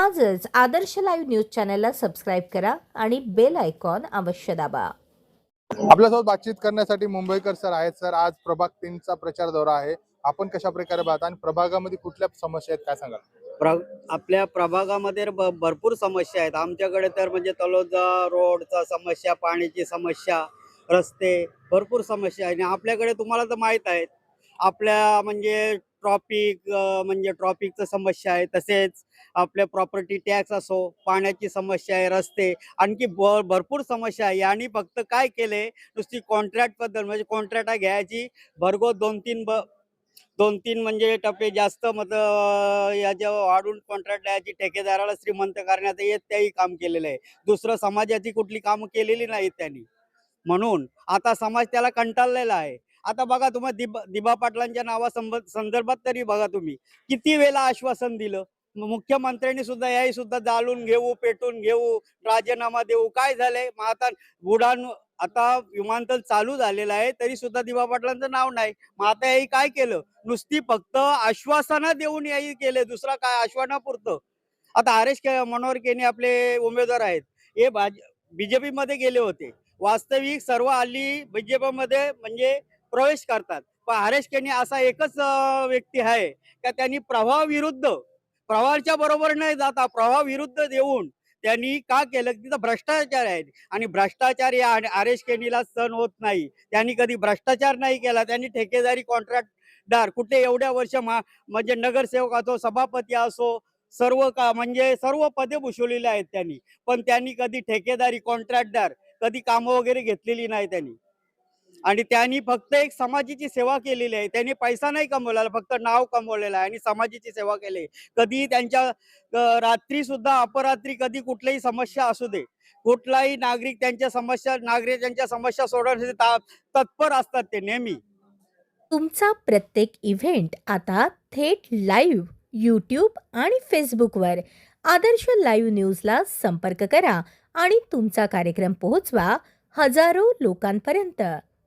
आजच Adarsh live news चॅनलला subscribe करा आणि बेल आयकॉन अवश्य दाबा. आपल्यासोबत बातचीत करण्यासाठी मुंबईकर सर आहेत सर. आज प्रभाग तीनचा प्रचार दौरा आहे. आपण कशा प्रकारे पाहता आणि प्रभागामध्ये कुठल्या समस्या आहेत काय सांगाल? प्र आपल्या प्रभागामध्ये ब- भरपूर समस्या आहेत. आमच्याकडे तर म्हणजे तलोजा रोडचा समस्या पाण्याची समस्या रस्ते भरपूर समस्या आहे. आणि आपल्याकडे तुम्हाला तर माहीत आहेत. आपल्या म्हणजे ट्रॉपिक म्हणजे ट्रॉफिकचं समस्या आहे तसेच आपल्या प्रॉपर्टी टॅक्स असो पाण्याची समस्या आहे रस्ते आणखी भ भरपूर समस्या आहे. यांनी फक्त काय केले? नुसती कॉन्ट्रॅक्ट पद्धत म्हणजे कॉन्ट्रॅक्ट घ्यायची भरगो दोन तीन ब दोन तीन म्हणजे टप्पे जास्त मत याच्या वाढून कॉन्ट्रॅक्ट द्यायची ठेकेदाराला श्रीमंत करण्यात येत त्याही काम केलेलं आहे. दुसरं समाजाची कुठली कामं केलेली नाहीत त्यांनी. म्हणून आता समाज त्याला कंटाळलेला आहे. आता बघा तुम्हाला दिबा दिबा पाटलांच्या नावा संदर्भात तरी बघा तुम्ही. किती वेळा आश्वासन दिलं? मुख्यमंत्र्यांनी सुद्धा याही सुद्धा जाळून घेऊ पेटून घेऊ राजीनामा देऊ. काय झालंय? मग आता आता विमानतळ चालू झालेलं आहे तरी सुद्धा दिबा पाटलांचं नाव नाही. मग आता याही काय केलं? नुसती फक्त आश्वासनं देऊन याही केले. दुसरा काय? आश्वासनापुरतं. आता आर एस मनोहर केने आपले उमेदवार आहेत. हे भाज बीजेपी मध्ये गेले होते. वास्तविक सर्व हल्ली बीजेपी मध्ये म्हणजे प्रवेश करतात. पण आर केणी असा एकच व्यक्ती आहे का त्यांनी प्रवाह विरुद्ध प्रवाहाच्या बरोबर नाही जाता प्रवाह विरुद्ध देऊन त्यांनी का केलं? तिथं भ्रष्टाचार आहे आणि भ्रष्टाचार या आर एस केणीला सण होत नाही. त्यांनी कधी भ्रष्टाचार नाही केला. त्यांनी ठेकेदारी कॉन्ट्रॅक्टदार कुठे एवढ्या वर्ष मा म्हणजे नगरसेवक असो सभापती असो सर्व का म्हणजे सर्व पदे भूषवलेली आहेत त्यांनी. पण त्यांनी कधी ठेकेदारी कॉन्ट्रॅक्टदार कधी कामं वगैरे घेतलेली नाही त्यांनी. आणि त्यांनी फक्त एक समाजाची सेवा केलेली आहे. त्यांनी पैसा नाही कमवलेला फक्त नाव कमवलेलं आहे आणि समाजाची सेवा केली कधी त्यांच्या रात्री सुद्धा अपरात्री कधी कुठल्याही समस्या असू दे. कुठलाही नागरिक त्यांच्या समस्या नागरिकांच्या समस्या सोडवण्यासाठी तत्पर असतात ते नेहमी. तुमचा प्रत्येक इव्हेंट आता थेट लाईव्ह यूट्यूब आणि फेसबुकवर आदर्श लाईव्ह न्यूजला संपर्क करा आणि तुमचा कार्यक्रम पोहोचवा हजारो लोकांपर्यंत.